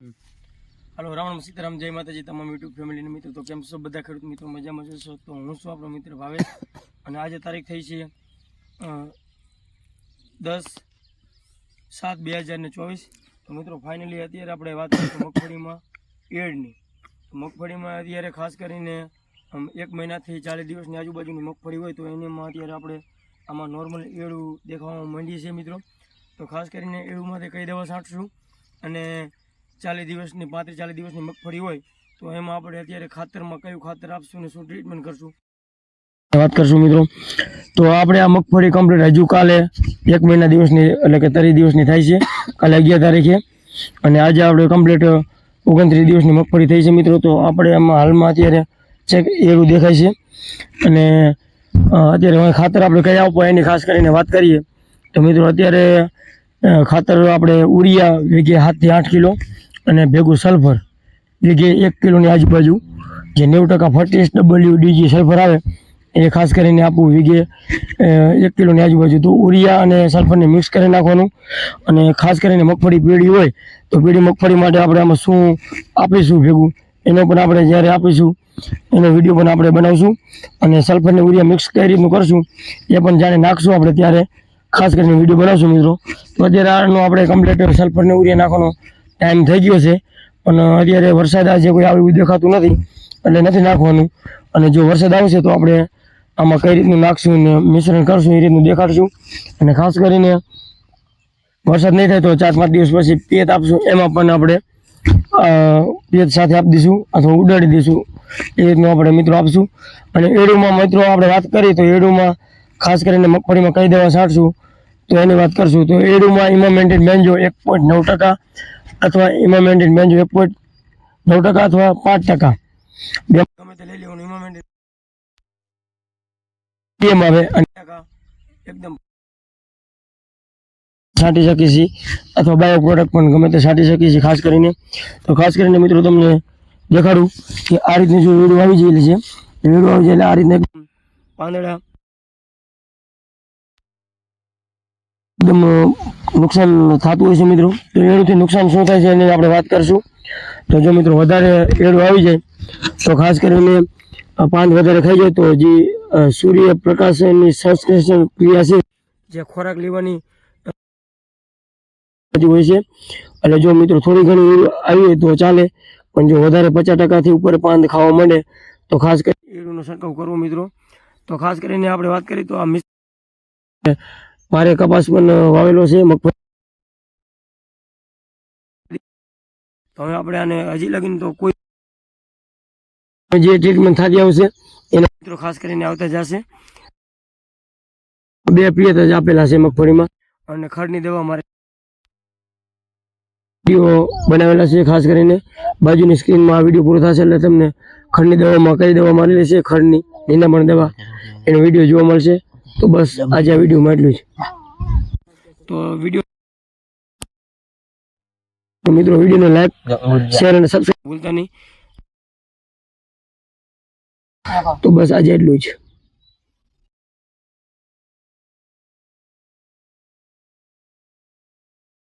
હાલો રામ સીતારામ, જય માતાજી, તમામ યુટ્યુબ ફેમિલીના મિત્રો. તો કેમ છો બધા? ખેડૂત મિત્રો, મજામાં જશો તો હું છું આપણો મિત્ર ભાવેશ. અને આજે તારીખ થઈ છે દસ સાત બે હજાર ને ચોવીસ. તો મિત્રો ફાઇનલી અત્યારે આપણે વાત કરીશું મગફળીમાં એડની. મગફળીમાં અત્યારે ખાસ કરીને એક મહિનાથી ચાલીસ દિવસની આજુબાજુની મગફળી હોય તો એનીમાં અત્યારે આપણે આમાં નોર્મલ એડું દેખાવામાં માંડીએ છીએ મિત્રો. તો ખાસ કરીને એડુમાંથી કઈ દવા છાંટશું? અને ચાલીસ દિવસની, પાંત્રીસ ચાલીસ દિવસની મગફળી હોય, તો એમાં આપણે અત્યારે ખાતરમાં કયું ખાતર આપશું ને શું ટ્રીટમેન્ટ કરશું? વાત કરશું મિત્રો. તો આપણે આ મગફળી કમ્પ્લીટ હજુ કાલે એક મહિના દિવસની, એટલે કે ત્રીસ દિવસની થાય છે. કાલે અગિયાર તારીખે. અને આજે આપણે કમ્પ્લીટ ઓગણત્રીસ દિવસની મગફળી થઈ છે મિત્રો. તો આપણે આમાં હાલમાં અત્યારે ચેક એવું દેખાય છે. અને અત્યારે ખાતર આપણે કયા આપવા એની ખાસ કરીને વાત કરીએ. તો મિત્રો અત્યારે ખાતર આપણે ઉરિયા વેગે સાતથી આઠ કિલો. અને ભેગું સલ્ફર વીઘે એક કિલોની આજુબાજુ જે નેવું ટકા ફર્ટીસ ડબલ્યુ ડીજી સલ્ફર આવે, એ ખાસ કરીને આપવું વીઘે એક કિલોની આજુબાજુ તો ઉરિયા અને સલ્ફરને મિક્સ કરી નાખવાનું. અને ખાસ કરીને મગફળી પીળી હોય, તો પીળી મગફળી માટે આપણે આમાં શું આપીશું ભેગું, એનો પણ આપણે જ્યારે આપીશું, એનો વીડિયો પણ આપણે બનાવશું. અને સલ્ફરને ઉરિયા મિક્સ કઈ રીતનું કરશું, એ પણ જાણે નાખશું આપણે ત્યારે. ખાસ કરીને વીડિયો બનાવશું મિત્રો. તો અત્યારે આનો આપણે કમ્પ્લેટ સલ્ફરને ઉરિયા નાખવાનો ટાઈમ થઈ ગયો છે, પણ અત્યારે વરસાદ આજે કોઈ આવ્યું દેખાતું નથી એટલે નથી નાખવાનું. અને જો વરસાદ આવશે તો આપણે આમાં કઈ રીતનું નાખશું ને મિશ્રણ કરશું એ રીતનું દેખાડશું. અને ખાસ કરીને વરસાદ નહીં થાય તો ચાર પાંચ દિવસ પછી પિયત આપશું, એમાં પણ આપણે પેત સાથે આપી દઈશું અથવા ઉડાડી દઈશું એ રીતનું આપણે મિત્રો આપશું. અને એડુમાં મિત્રો આપણે વાત કરીએ તો એડુમાં ખાસ કરીને મગફળીમાં કઈ દવા છાંટશું તો એની વાત કરશું તો એડુમાં ઇમામેન્ટેડ મેન્જો એક પોઈન્ટ નવ ટકા અથવા ઇમામેન્ટેડ મેન્જો એક પોઈન્ટ નવ ટકા અથવા પાંચ ટકા. બે ગમે તે લઈ લેવાનું ઇમામેન્ટેડ કેમ આવે અને ટકા એકદમ છાંટી શકીએ છીએ અથવા બાયો પ્રોડક્ટ પણ ગમે તે છાંટી શકીએ છીએ ખાસ કરીને. તો ખાસ કરીને મિત્રો તમને દેખાડું કે આ રીતની જો વેડું આવી ગયેલી છે વેડું આવી જાય એટલે આ રીતના પાંદડા એકદમ નુકસાન થતું હોય છે મિત્રો. તો એડુંથી નુકસાન શું થાય છે એની આપણે વાત કરીશું. તો જો મિત્રો વધારે એડું આવી જાય, તો ખાસ કરીને પાન વધારે ખાઈ જાય તો જે સૂર્યપ્રકાશની સંશ્લેષણ ક્રિયા છે, જે ખોરાક લેવાની હોય છે. એટલે જો મિત્રો થોડી ઘણી આવી તો ચાલે, પણ જો વધારે પચાસ ટકાથી ઉપર પાંદ ખાવા માંડે, તો ખાસ કરી એડુનો છંટકાવ કરવો મિત્રો. તો ખાસ કરીને આપણે વાત કરીએ તો આ મારે કપાસ પણ વાવેલો છે, મગફળી. હવે આપણે આને હજી લગીને તો કોઈ જે ટ્રીટમેન્ટ થતી આવશે, એના મિત્રો ખાસ કરીને આવતા જશે બે પિયત જ આપેલા છે મગફળીમાં અને ખડની દવા મારે વીડિયો બનાવેલા છે, ખાસ કરીને બાજુની સ્ક્રીનમાં આ વીડિયો પૂરો થશે એટલે તમને ખડની દવામાં કઈ દવા મારેલી છે, ખડની નિંદામણ દવા, એનો વીડિયો જોવા મળશે. તો બસ આજે આ વિડીયોમાં એટલું જ તો વીડિયો મિત્રો વિડીયોને લાઈક શેર અને સબસ્ક્રાઈબ ભૂલતા નહીં તો બસ આજે એટલું જ.